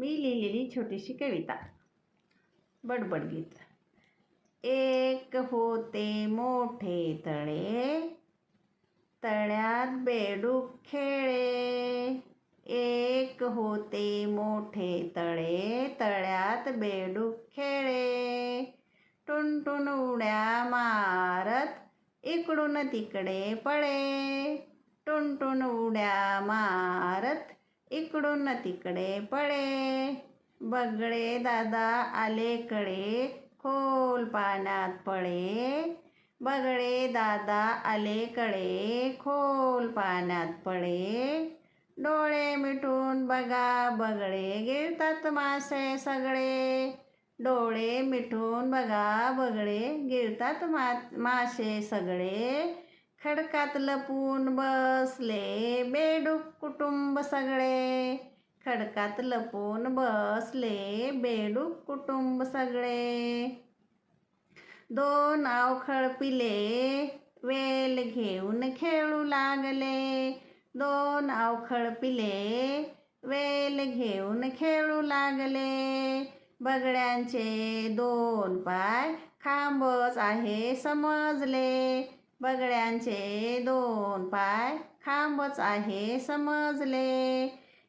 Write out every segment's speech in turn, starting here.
मी लिहिलेली छोटीशी कविता. बडबड गीत. एक होते मोठे तळे तळ्यात बेडूक खेळे. एक होते मोठे तळे तळ्यात बेडूक खेळे. टुनटुन उड्या मारत इकडून तिकडे पळे. टुनटुन उड्या मारत इकडून तिकडे पळे. बगळे दादा आले कडे खोल पाण्यात पळे. बगळे दादा आलेकडे खोल पाण्यात पळे. डोळे मिटून बघा बगळे गिळतात मासे सगळे. डोळे मिटून बघा बगळे गिळतात मा मासे सगळे. खडकात लपून बसले बेडूक कुटुंब सगळे. खडकात लपून बसले बेडूक कुटुंब सगळे. दोन अवखळ पिले वेल घेऊन खेळू लागले. दोन अवखळ पिले वेल घेऊन खेळू लागले. बगड्यांचे दोन पाय खांबच आहे समजले. बगड्यांचे दोन पाय खांबच आहे समजले.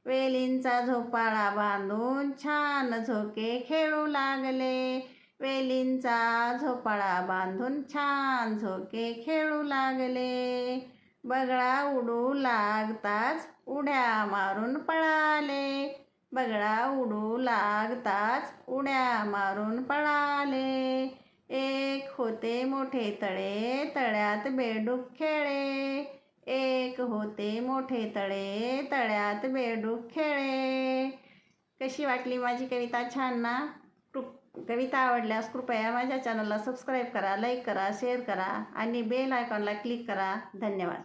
वेलींचा झोपाळा बांधून छान झोके खेळू लागले. वेलींचा झोपाळा बांधून छान झोके खेळू लागले. बगळा उडू लागताच उड्या मारून पळाले. बगळा उडू लागताच उड्या मारून पळाले. एक होते मोठे तळे तळ्यात बेडूक खेळे. एक होते मोठे तळे तळ्यात बेडूक खेळे. कशी वाटली माझी कविता? छान ना? कृप कविता आवडल्यास कृपया माझ्या चॅनलला सबस्क्राईब करा लाईक करा शेअर करा आणि बेल आयकॉनला क्लिक करा. धन्यवाद.